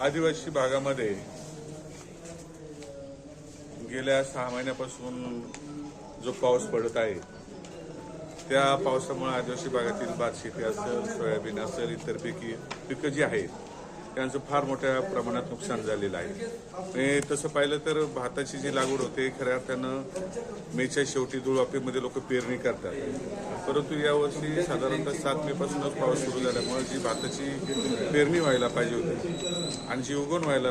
आदिवासी भागामध्ये गेल्या सहा महिन्यापासून जो पाऊस पडत आहे त्या पावसामुळे आदिवासी भागातील भात शेती असेल सोयाबीन असेल इतर पिकी पिकं जी आहेत त्यांचं फार मोठ्या प्रमाणात नुकसान झालेलं आहे. आणि तसं पाहिलं तर भाताची जी लागवड होते खऱ्या अर्थानं मेच्या शेवटी धुळवापीमध्ये लोक पेरणी करतात. परंतु यावर्षी साधारणतः सात मे पासूनच पाऊस सुरू झाल्यामुळे जी भाताची पेरणी व्हायला पाहिजे होती आणि जी उगवण व्हायला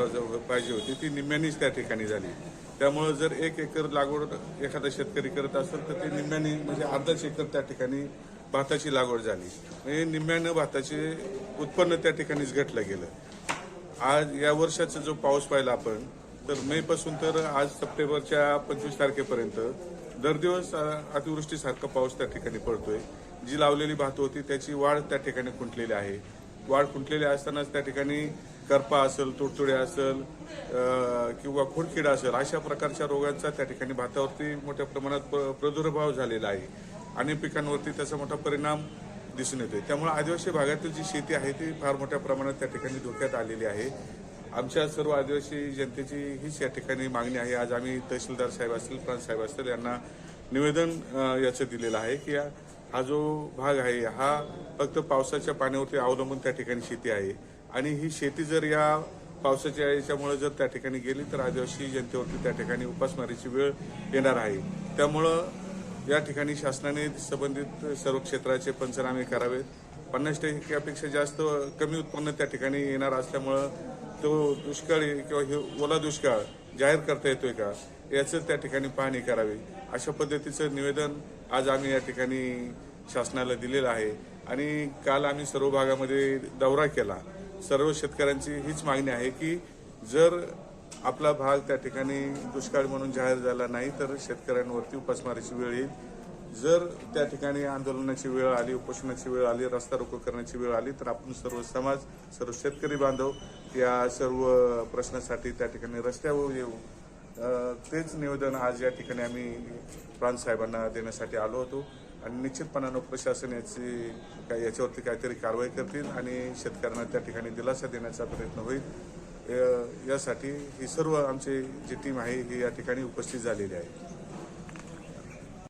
पाहिजे होती ती निम्म्यानीच त्या ठिकाणी झाली. त्यामुळं जर एक एकर लागवड एखादा शेतकरी करत असेल तर ते निम्म्याने म्हणजे अर्धाच एकर त्या ठिकाणी भाताची लागवड झाली. म्हणजे निम्म्यानं भाताचे उत्पन्न त्या ठिकाणीच घटलं गेलं. आज या वर्षाचा जो पाऊस पाहिला आपण तर मे पासून तर आज सप्टेंबरच्या पंचवीस तारखेपर्यंत दर दिवस अतिवृष्टीसारखा पाऊस त्या ठिकाणी पडतोय. जी लावलेली भात होती त्याची वाढ त्या ठिकाणी खुंटलेली आहे. वाढ खुंटलेली असतानाच त्या ठिकाणी करपा असेल तुडतुडे असेल किंवा खुडकिडा असेल अशा प्रकारच्या रोगांचा त्या ठिकाणी भातावरती मोठ्या प्रमाणात प्र- प्रादुर्भाव झालेला आहे. आणि पिकांवरती त्याचा मोठा परिणाम दिसून येतोय. त्यामुळे आदिवासी भागातील जी शेती आहे ती फार मोठ्या प्रमाणात त्या ठिकाणी धोक्यात आलेली आहे. आमच्या सर्व आदिवासी जनतेची हीच या ठिकाणी मागणी आहे. आज आम्ही तहसीलदार साहेब असतील प्रांत साहेब असतील यांना निवेदन याचं दिलेलं आहे की हा जो भाग आहे हा फक्त पावसाच्या पाण्यावरती अवलंबून त्या ठिकाणी शेती आहे. आणि ही शेती जर या पावसाच्या याच्यामुळे जर त्या ठिकाणी गेली तर आदिवासी जनतेवरती त्या ठिकाणी उपासमारीची वेळ येणार आहे. त्यामुळं या ठिकाणी शासनाने संबंधित सर्व क्षेत्राचे पंचनामे करावेत. पन्नास टक्क्यापेक्षा जास्त कमी उत्पन्न त्या ठिकाणी येणार असल्यामुळं तो दुष्काळ किंवा हे ओला दुष्काळ जाहीर करता येतोय का? याचं त्या ठिकाणी पाहणी करावी. अशा पद्धतीचं निवेदन आज आम्ही या ठिकाणी शासनाला दिलेलं आहे. आणि काल आम्ही सर्व भागामध्ये दौरा केला. सर्व शेतकऱ्यांची हीच मागणी आहे की जर आपला भाग त्या ठिकाणी दुष्काळ म्हणून जाहीर झाला नाही तर शेतकऱ्यांवरती उपासमारीची वेळ येईल. जर त्या ठिकाणी आंदोलनाची वेळ आली उपोषणाची वेळ आली रस्ता रोको करण्याची वेळ आली तर आपण सर्व समाज सर्व शेतकरी बांधव या सर्व प्रश्नासाठी त्या ठिकाणी रस्त्यावर येऊ. तेच निवेदन आज या ठिकाणी आम्ही प्रांतसाहेबांना देण्यासाठी आलो होतो. आणि निश्चितपणानं प्रशासन याची काय याच्यावरती काहीतरी कारवाई करतील आणि शेतकऱ्यांना त्या ठिकाणी दिलासा देण्याचा प्रयत्न होईल. यासाठी ही सर्व आमची जी टीम आहे ही या ठिकाणी उपस्थित झालेली आहे.